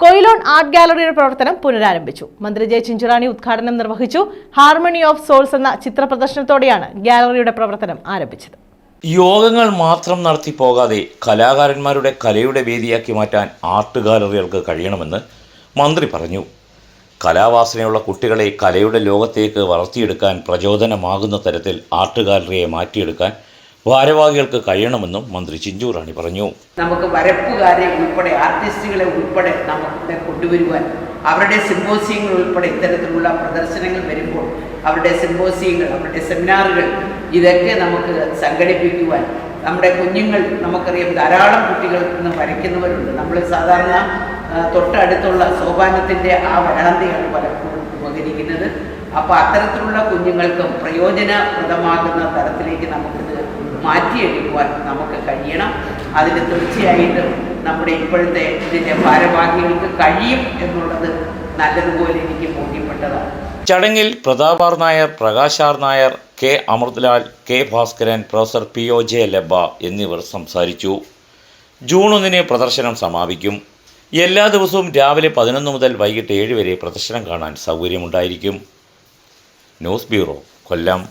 Quilon art ഗാലറിയുടെ പ്രവർത്തനം പുനരാരംഭിച്ചു. മന്ത്രി ജെ ചിഞ്ചുറാണി ഉദ്ഘാടനം നിർവഹിച്ചു. ഹാർമണി ഓഫ് സോൾസ് എന്ന ചിത്ര പ്രദർശനത്തോടെയാണ് ഗാലറിയുടെ പ്രവർത്തനം ആരംഭിച്ചത്. യോഗങ്ങൾ മാത്രം നടത്തി പോകാതെ കലാകാരന്മാരുടെ കലയുടെ വേദിയാക്കി മാറ്റാൻ ആർട്ട് ഗാലറികൾക്ക് കഴിയണമെന്ന് മന്ത്രി പറഞ്ഞു. കലാവാസനയുള്ള കുട്ടികളെ കലയുടെ ലോകത്തേക്ക് വളർത്തിയെടുക്കാൻ പ്രചോദനമാകുന്ന തരത്തിൽ ആർട്ട് ഗാലറിയെ മാറ്റിയെടുക്കാൻ ഭാരവാഹികൾക്ക് കഴിയണമെന്നും മന്ത്രി ചിഞ്ചൂറാണി പറഞ്ഞു. നമുക്ക് വരപ്പുകാരെ ഉൾപ്പെടെ ആർട്ടിസ്റ്റുകളെ ഉൾപ്പെടെ നമുക്കിവിടെ കൊണ്ടുവരുവാൻ അവരുടെ സിമ്പോസിയങ്ങൾ ഉൾപ്പെടെ ഇത്തരത്തിലുള്ള പ്രദർശനങ്ങൾ വരുമ്പോൾ അവരുടെ സിമ്പോസിയങ്ങൾ അവരുടെ സെമിനാറുകൾ ഇതൊക്കെ നമുക്ക് സംഘടിപ്പിക്കുവാൻ നമ്മുടെ കുഞ്ഞുങ്ങൾ നമുക്കറിയാം ധാരാളം കുട്ടികൾ ഇന്ന് വരയ്ക്കുന്നവരുണ്ട്. നമ്മൾ സാധാരണ തൊട്ടടുത്തുള്ള സോപാനത്തിന്റെ ആ വരാന്തയാണ് പലപ്പോഴും ഉപകരിക്കുന്നത്. അപ്പോൾ അത്തരത്തിലുള്ള കുഞ്ഞുങ്ങൾക്കും പ്രയോജനപ്രദമാകുന്ന തരത്തിലേക്ക് നമുക്കിത് മാറ്റിയെടുക്കുവാൻ നമുക്ക് കഴിയണം. അതിന് തീർച്ചയായിട്ടും നമ്മുടെ ഇപ്പോഴത്തെ ഇതിന്റെ ഭാരവാഹികൾക്ക് കഴിയും എന്നുള്ളത് നല്ലതുപോലെ എനിക്ക് ബോധ്യപ്പെട്ടതാണ്. ചടങ്ങിൽ Prathapar Nair Prakashar Nair K. Amritlal K. Bhaskaran professor P. O. J. Laba എന്നിവർ സംസാരിച്ചു. ജൂൺ ഒന്നിന് പ്രദർശനം സമാപിക്കും. എല്ലാ ദിവസവും രാവിലെ പതിനൊന്ന് മുതൽ വൈകിട്ട് ഏഴ് വരെ പ്രദർശനം കാണാൻ സൗകര്യമുണ്ടായിരിക്കും. ന്യൂസ് ബ്യൂറോ കൊല്ലം.